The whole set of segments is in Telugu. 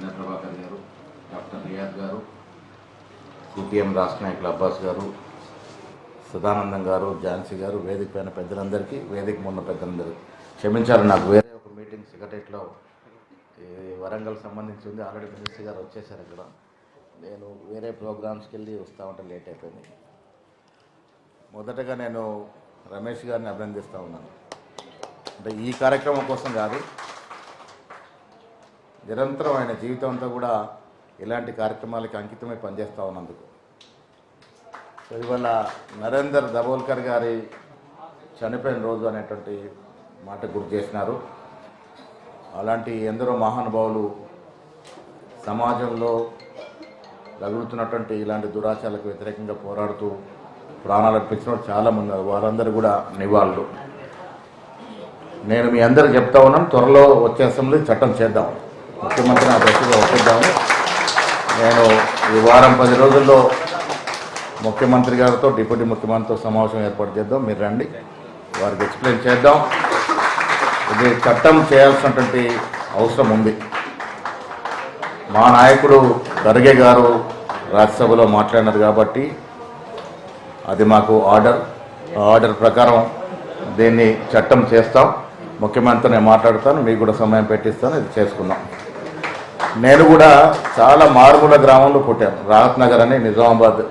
చంద్ర ప్రభాకర్ గారు డాక్టర్ రియాద్ గారు సిపిఎం రాష్ట్ర నాయకులు అబ్బాస్ గారు సదానందం గారు ఝాన్సీ గారు వేదిక పైన పెద్దలందరికీ వేదిక ఉన్న పెద్దలందరికీ క్షమించాలి. నాకు వేరే ఒక మీటింగ్ సెక్రటరీలో వరంగల్ సంబంధించి ఉంది. ఆల్రెడీ మినిస్టర్ గారు వచ్చేసారు ఇక్కడ. నేను వేరే ప్రోగ్రామ్స్కి వెళ్ళి వస్తూ ఉంటే లేట్ అయిపోయింది. మొదటగా నేను రమేష్ గారిని అభినందిస్తూ ఉన్నాను. అంటే ఈ కార్యక్రమం కోసం కాదు నిరంతరం ఆయన జీవితం అంతా కూడా ఇలాంటి కార్యక్రమాలకి అంకితమై పనిచేస్తూ ఉన్నందుకు. సో ఇవాళ నరేందర్ దబోల్కర్ గారి చనిపోయిన రోజు అనేటువంటి మాట గుర్తు చేసినారు. అలాంటి ఎందరో మహానుభావులు సమాజంలో రగులుతున్నటువంటి ఇలాంటి దురాచారాలకు వ్యతిరేకంగా పోరాడుతూ ప్రాణాలు అర్పించిన చాలామంది వారందరూ కూడా నివాళులు. నేను మీ అందరికి చెప్తా ఉన్నాను త్వరలో వచ్చే అసెంబ్లీ చట్టం చేద్దాం. ముఖ్యమంత్రి నా దృష్టిగా ఒప్పిద్దాము. నేను ఈ వారం పది రోజుల్లో ముఖ్యమంత్రి గారితో డిప్యూటీ ముఖ్యమంత్రితో సమావేశం ఏర్పాటు చేద్దాం. మీరు రండి. వారికి ఎక్స్ప్లెయిన్ చేద్దాం. ఇది చట్టం చేయాల్సినటువంటి అవసరం ఉంది. మా నాయకుడు ఖర్గే గారు రాజ్యసభలో మాట్లాడినారు కాబట్టి అది మాకు ఆర్డర్. ఆ ఆర్డర్ ప్రకారం దీన్ని చట్టం చేస్తాం. ముఖ్యమంత్రి నేను మాట్లాడతాను. మీకు కూడా సమయం పెట్టిస్తాను. ఇది చేసుకుందాం. నేను కూడా చాలా మారుమూల గ్రామంలో పుట్టాను. రాహత్ నగర్ అని నిజామాబాద్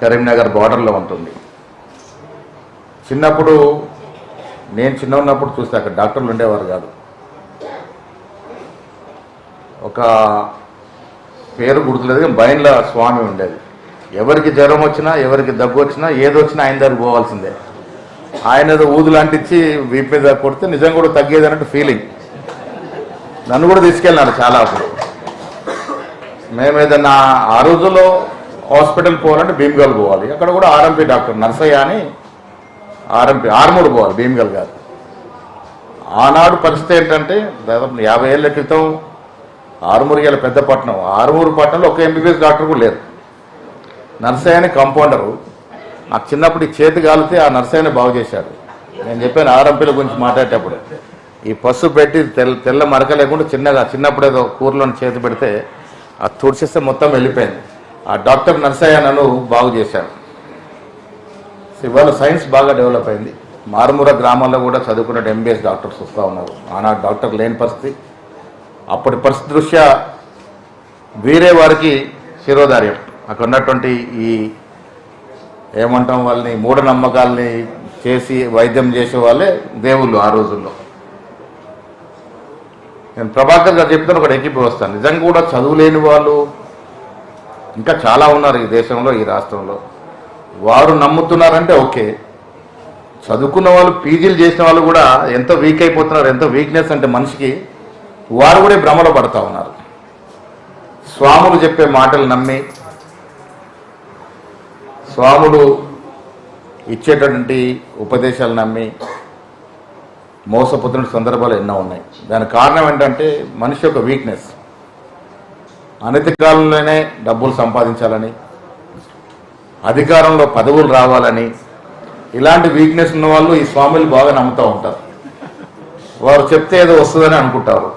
కరీంనగర్ బార్డర్లో ఉంటుంది. చిన్నప్పుడు నేను చిన్న ఉన్నప్పుడు చూస్తే అక్కడ డాక్టర్లు ఉండేవారు కాదు. ఒక పేరు గుర్తులేదు కానీ బయన్ల స్వామి ఉండేది. ఎవరికి జ్వరం వచ్చినా ఎవరికి దగ్గు వచ్చినా ఏదొచ్చినా ఆయన దగ్గర పోవాల్సిందే. ఆయన ఏదో ఊదులు అంటించి వీపు మీద కొడితే నిజంగా కూడా తగ్గేది అన్నట్టు ఫీలింగ్ నన్ను కూడా తీసుకెళ్ళినాడు చాలా అప్పుడు. మేము ఏదన్నా ఆ రోజుల్లో హాస్పిటల్ పోవాలంటే భీమ్గల్ పోవాలి. అక్కడ కూడా ఆర్ఎంపీ డాక్టర్ నర్సయ్య అని ఆర్ఎంపీ ఆర్మూర్ పోవాలి భీమ్గల్ గారు. ఆనాడు పరిస్థితి ఏంటంటే దాదాపు యాభై ఏళ్ళ క్రితం ఆరుమూరు గల పెద్ద పట్టణం. ఆరుమూరు పట్టణంలో ఒక ఎంబీబీఎస్ డాక్టర్ కూడా లేరు నర్సయ్యని కంపౌండరు. నాకు చిన్నప్పుడు ఈ చేతి కాలితే ఆ నర్సయ్యని బాగు చేశారు. నేను చెప్పాను ఆర్ఎంపీల గురించి మాట్లాడేటప్పుడు. ఈ పసుపు పెట్టి తెల్ల తెల్ల మరక లేకుండా చిన్నగా చిన్నప్పుడు ఏదో కూరలోని చేతి పెడితే అది తుడిచేస్తే మొత్తం వెళ్ళిపోయింది. ఆ డాక్టర్ నర్సయ్య నన్ను బాగు చేశాను ఇవాళ సైన్స్ బాగా డెవలప్ అయింది. మారుమూర గ్రామాల్లో కూడా చదువుకున్న ఎంబీఎస్ డాక్టర్స్ వస్తూ ఉన్నారు. ఆనాడు డాక్టర్ లేని పరిస్థితి. అప్పటి పరిస్థితి దృష్ట్యా వేరే వారికి శిరోధార్యం. అక్కడ ఉన్నటువంటి ఈ ఏమంటాం వాళ్ళని మూఢనమ్మకాల్ని చేసి వైద్యం చేసే వాళ్ళే దేవుళ్ళు ఆ రోజుల్లో. నేను ప్రభాకర్ గారు చెప్తాను ఒకటి ఎక్కిపి వస్తాను. నిజంగా కూడా చదువు లేని వాళ్ళు ఇంకా చాలా ఉన్నారు ఈ దేశంలో ఈ రాష్ట్రంలో. వారు నమ్ముతున్నారంటే ఓకే. చదువుకున్న వాళ్ళు పీజీలు చేసిన వాళ్ళు కూడా ఎంత వీక్ అయిపోతున్నారు ఎంత వీక్నెస్ అంటే మనిషికి వారు కూడా భ్రమలో పడతా ఉన్నారు. స్వాములు చెప్పే మాటలు నమ్మి స్వాములు ఇచ్చేటటువంటి ఉపదేశాలు నమ్మి మోసపోతున్న సందర్భాలు ఎన్నో ఉన్నాయి. దానికి కారణం ఏంటంటే మనిషి యొక్క వీక్నెస్ అనతి కాలంలోనే డబ్బులు సంపాదించాలని అధికారంలో పదవులు రావాలని ఇలాంటి వీక్నెస్ ఉన్న వాళ్ళు ఈ స్వాములు బాగా నమ్ముతూ ఉంటారు. వారు చెప్తే ఏదో వస్తుందని అనుకుంటారు.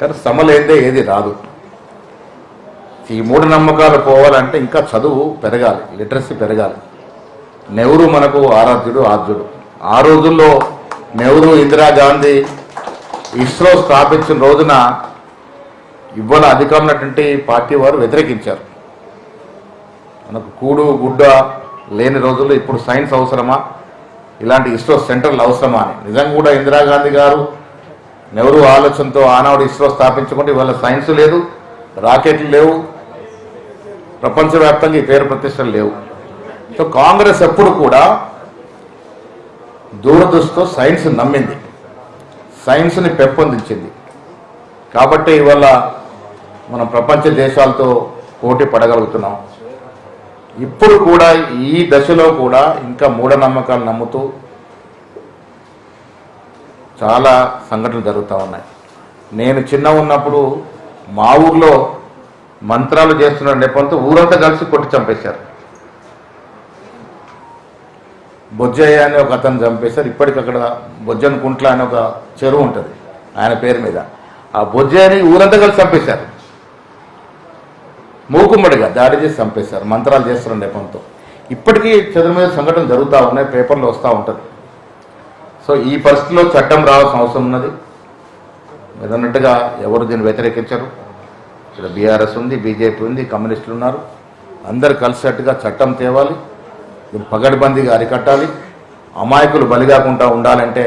కానీ సమలేదే ఏది రాదు. ఈ మూఢ నమ్మకాలు పోవాలంటే ఇంకా చదువు పెరగాలి లిటరసీ పెరగాలి. నెహ్రూ మనకు ఆరాధ్యుడు ఆద్యుడు. ఆ రోజుల్లో నెహ్రూ ఇందిరాగాంధీ ఇస్రో స్థాపించిన రోజున ఇవాళ అధికారం ఉన్నటువంటి పార్టీ వారు వ్యతిరేకించారు. మనకు కూడు గుడ్డ లేని రోజుల్లో ఇప్పుడు సైన్స్ అవసరమా? ఇలాంటి ఇస్రో సెంటర్లు అవసరమా అని. నిజంగా కూడా ఇందిరాగాంధీ గారు నెహ్రూ ఆలోచనతో ఆనాడు ఇస్రో స్థాపించుకుంటే ఇవాళ సైన్స్ లేదు రాకెట్లు లేవు ప్రపంచవ్యాప్తంగా ఈ పేరు ప్రతిష్టలు లేవు. సో కాంగ్రెస్ ఎప్పుడు కూడా దూరదృష్టితో సైన్స్ నమ్మింది. సైన్స్ని పెంపొందించింది. కాబట్టి ఇవాళ మనం ప్రపంచ దేశాలతో పోటీ పడగలుగుతున్నాం. ఇప్పుడు కూడా ఈ దశలో కూడా ఇంకా మూఢనమ్మకాలు నమ్ముతూ చాలా సంఘటనలు జరుగుతూ ఉన్నాయి. నేను చిన్న ఉన్నప్పుడు మా ఊర్లో మంత్రాలు చేస్తున్న నెపంతో ఊరంతా కలిసి కొట్టి చంపేశారు. బొజ్జయ్య అని ఒక అతను చంపేశారు. ఇప్పటికి అక్కడ బొజ్జన్ కుంట్ల అనే ఒక చెరువు ఉంటుంది ఆయన పేరు మీద. ఆ బొజ్జయ్యని ఊరంతా కలిసి చంపేశారు. మూకుమ్మడిగా దాడి చేసి చంపేశారు. మంత్రాలు చేస్తున్న నెపంతో. ఇప్పటికీ చదువు మీద సంఘటన జరుగుతూ ఉన్నాయి పేపర్లు వస్తూ ఉంటుంది. సో ఈ పరిస్థితిలో చట్టం రావాల్సిన అవసరం ఉన్నది. మీరు అన్నట్టుగా ఎవరు దీన్ని వ్యతిరేకించరు. ఇక్కడ బీఆర్ఎస్ ఉంది బీజేపీ ఉంది కమ్యూనిస్టులు ఉన్నారు. అందరు కలిసినట్టుగా చట్టం తేవాలి. పగడ్బందీగా అరికట్టాలి. అమాయకులు బలిగాకుండా ఉండాలంటే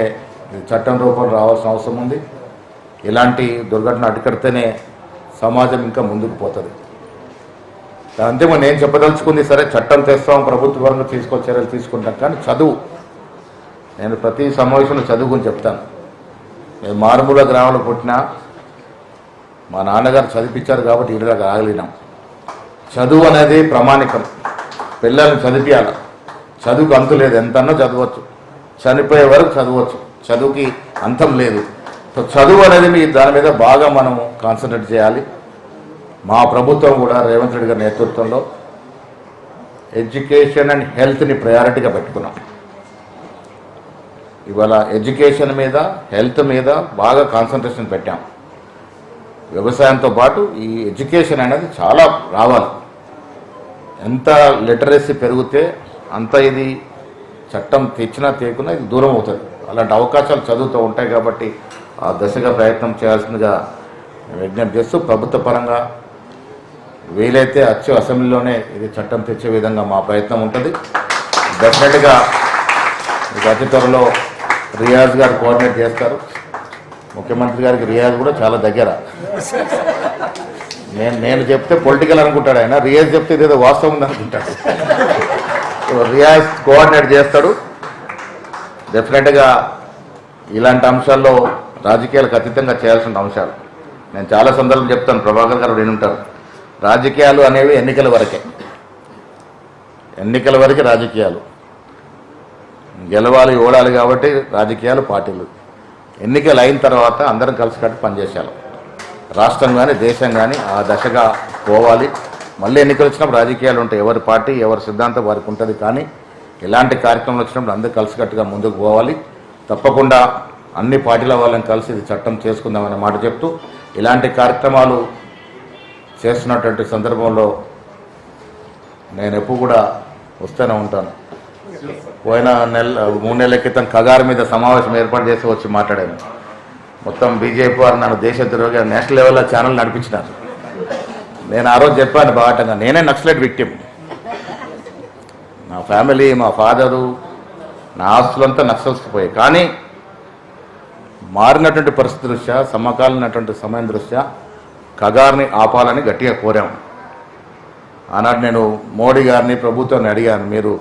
చట్టం రూపంలో రావాల్సిన అవసరం ఉంది. ఇలాంటి దుర్ఘటన అడ్డుకడితేనే సమాజం ఇంకా ముందుకు పోతుంది. అంతిమ నేను చెప్పదలుచుకుంది సరే చట్టం తెస్తాం ప్రభుత్వ పరంగా తీసుకో చర్యలు తీసుకుంటాం. కానీ చదువు. నేను ప్రతి సమావేశంలో చదువుకుని చెప్తాను. నేను మారుమూల గ్రామంలో పుట్టినా మా నాన్నగారు చదివించారు కాబట్టి ఇళ్ళకి ఆగలినాం చదువు అనేది ప్రామాణికం. పిల్లల్ని చదివియాలి చదువుకు అంతు లేదు. ఎంతన్నా చదవచ్చు. చనిపోయే వరకు చదవచ్చు. చదువుకి అంతం లేదు. సో చదువు అనేది మీ దాని మీద బాగా మనము కాన్సన్ట్రేట్ చేయాలి. మా ప్రభుత్వం కూడా రేవంత్ రెడ్డి గారి నేతృత్వంలో ఎడ్యుకేషన్ అండ్ హెల్త్ని ప్రయారిటీగా పెట్టుకున్నాం. ఇవాళ ఎడ్యుకేషన్ మీద హెల్త్ మీద బాగా కాన్సన్ట్రేషన్ పెట్టాం. వ్యవసాయంతో పాటు ఈ ఎడ్యుకేషన్ అనేది చాలా రావాలి. ఎంత లిటరసీ పెరిగితే అంత ఇది చట్టం తెచ్చినా తేకున్నా ఇది దూరం అవుతుంది. అలాంటి అవకాశాలు చదువుతూ ఉంటాయి కాబట్టి ఆ దశగా ప్రయత్నం చేయాల్సిందిగా విజ్ఞప్తి చేస్తూ ప్రభుత్వ పరంగా వీలైతే అచ్చు అసెంబ్లీలోనే ఇది చట్టం తెచ్చే విధంగా మా ప్రయత్నం ఉంటుంది. డెఫినెట్గా అతి త్వరలో రియాజ్ గారు కోఆర్డినేట్ చేస్తారు. ముఖ్యమంత్రి గారికి రియాజ్ కూడా చాలా దగ్గర. నేను నేను చెప్తే పొలిటికల్ అనుకుంటాడు ఆయన. రియాజ్ చెప్తే ఇదేదో వాస్తవం ఉంది అనుకుంటాడు రియాజ్ కోఆర్డినేట్ చేస్తాడు. డెఫినెట్గా ఇలాంటి అంశాల్లో రాజకీయాలకు అతీతంగా చేయాల్సిన అంశాలు. నేను చాలా సందర్భం చెప్తాను. ప్రభాకర్ గారు ఉంటారు రాజకీయాలు అనేవి ఎన్నికల వరకే. ఎన్నికల వరకే రాజకీయాలు. గెలవాలి ఓడాలి కాబట్టి రాజకీయాలు పార్టీలు. ఎన్నికలు అయిన తర్వాత అందరం కలిసి కట్టి పనిచేసేయాలి. రాష్ట్రం కానీ దేశం కానీ ఆ దశగా పోవాలి. మళ్ళీ ఎన్నికలు వచ్చినప్పుడు రాజకీయాలు ఉంటాయి. ఎవరి పార్టీ ఎవరి సిద్ధాంతం వారికి ఉంటుంది. కానీ ఇలాంటి కార్యక్రమాలు వచ్చినప్పుడు అందరూ కలిసికట్టుగా ముందుకు పోవాలి. తప్పకుండా అన్ని పార్టీల వాళ్ళని కలిసి ఇది చట్టం చేసుకుందామనే మాట చెప్తూ ఇలాంటి కార్యక్రమాలు చేస్తున్నటువంటి సందర్భంలో నేను ఎప్పుడు కూడా వస్తూనే ఉంటాను. పోయిన నెల మూడు నెలల క్రితం కగారు మీద సమావేశం ఏర్పాటు చేసి వచ్చి మాట్లాడాను. మొత్తం బీజేపీ వారు నన్ను దేశ ద్రోహిగా నేషనల్ లెవెల్లో ఛానల్ నడిపించినారు. నేను ఆ రోజు చెప్పాను బాటంగా నేనే నక్సలైట్ విక్టిమ్. నా ఫ్యామిలీ మా ఫాదరు నా ఆస్తులంతా నక్సల్స్కి పోయాయి. కానీ మారినటువంటి పరిస్థితి దృష్ట్యా సమకాలీనటువంటి సమయం దృష్ట్యా కగార్ని ఆపాలని గట్టిగా కోరాము ఆనాడు నేను మోడీ గారిని ప్రభుత్వాన్ని అడిగాను మీరు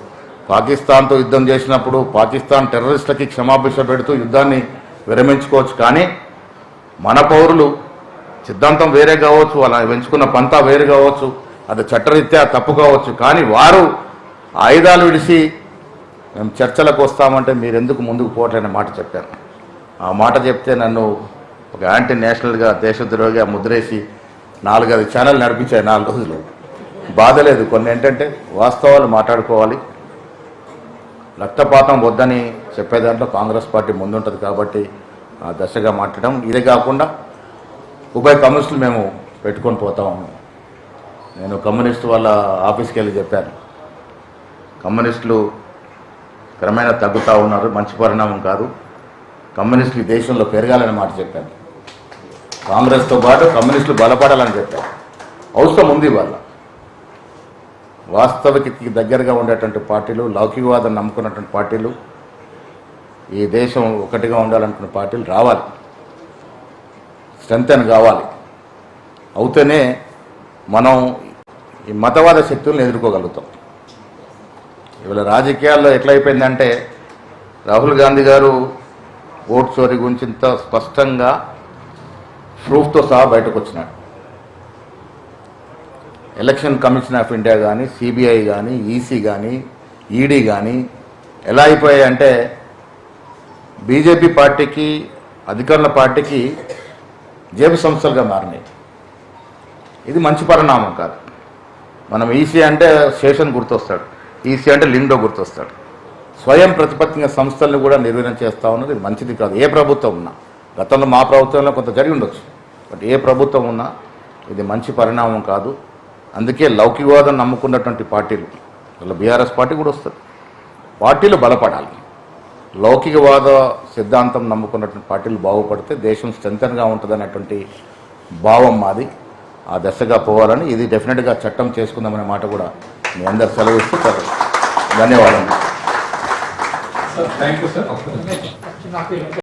పాకిస్తాన్తో యుద్ధం చేసినప్పుడు పాకిస్తాన్ టెర్రరిస్టులకి క్షమాభిక్ష పెడుతూ యుద్ధాన్ని విరమించుకోవచ్చు. కానీ మన పౌరులు సిద్ధాంతం వేరే కావచ్చు అలా పెంచుకున్న పంతా వేరు కావచ్చు అది చట్టరీత్యా తప్పు కావచ్చు. కానీ వారు ఆయుధాలు విడిచి మేము చర్చలకు వస్తామంటే మీరు ఎందుకు ముందుకు పోవట్లేని మాట చెప్పాను ఆ మాట చెప్తే నన్ను ఒక యాంటీ నేషనల్గా దేశద్రోహిగా ముద్రేసి నాలుగైదు ఛానల్ నడిపించాయి నాలుగు రోజులు. బాధ లేదు. కొన్ని ఏంటంటే వాస్తవాలు మాట్లాడుకోవాలి. రక్తపాతం వద్దని చెప్పే దాంట్లో కాంగ్రెస్ పార్టీ ముందుంటుంది కాబట్టి ఆ దశగా మాట్లాడడం. ఇదే కాకుండా ఉభయ కమ్యూనిస్టులు మేము పెట్టుకొని పోతా ఉన్నాం. నేను కమ్యూనిస్ట్ వాళ్ళ ఆఫీస్కి వెళ్ళి చెప్పాను. కమ్యూనిస్టులు క్రమేణా తగ్గుతూ ఉన్నారు మంచి పరిణామం కాదు. కమ్యూనిస్టులు ఈ దేశంలో పెరగాలని మాట చెప్పాను. కాంగ్రెస్తో పాటు కమ్యూనిస్టులు బలపడాలని చెప్పాను. అవసరం ఉంది వాళ్ళ వాస్తవికతకి దగ్గరగా ఉండేటువంటి పార్టీలు లౌకికవాదం నమ్ముకున్నటువంటి పార్టీలు ఈ దేశం ఒకటిగా ఉండాలనుకున్న పార్టీలు రావాలి. స్ట్రెంత్ కావాలి. అవుతేనే మనం ఈ మతవాద శక్తులను ఎదుర్కోగలుగుతాం. ఇవాళ రాజకీయాల్లో ఎట్లయిపోయిందంటే రాహుల్ గాంధీ గారు ఓట్ చోరీ గురించి ఇంత స్పష్టంగా ప్రూఫ్తో సహా బయటకు వచ్చినాడు ఎలక్షన్ కమిషన్ ఆఫ్ ఇండియా కానీ సిబిఐ కానీ ఈసీ కానీ ఈడీ కానీ ఎలా అయిపోయాయంటే బీజేపీ పార్టీకి అధికారుల పార్టీకి జేబు సంస్థలుగా మారినాయి. ఇది మంచి పరిణామం కాదు. మనం ఈసీ అంటే శేషన్ గుర్తొస్తాడు. ఈసీ అంటే లిండో గుర్తొస్తాడు. స్వయం ప్రతిపత్తిగా సంస్థలను కూడా నిర్వీర్యం చేస్తా ఉన్నది మంచిది కాదు. ఏ ప్రభుత్వం ఉన్నా. గతంలో మా ప్రభుత్వంలో కొంత జరిగి ఉండొచ్చు. బట్ ఏ ప్రభుత్వం ఉన్నా ఇది మంచి పరిణామం కాదు. అందుకే లౌకికవాదం నమ్ముకున్నటువంటి పార్టీలు అలా బీఆర్ఎస్ పార్టీ కూడా వస్తుంది. పార్టీలు బలపడాలి. లౌకికవాద సిద్ధాంతం నమ్ముకున్నటువంటి పార్టీలు బాగుపడితే దేశం స్ట్రెంతన్గా ఉంటుంది అనేటువంటి భావం మాది. ఆ దశగా పోవాలని ఇది డెఫినెట్గా చట్టం చేసుకుందామనే మాట కూడా మీ అందరు సెలవిస్తూ సార్ ధన్యవాదాలు సార్ థ్యాంక్ యూ సార్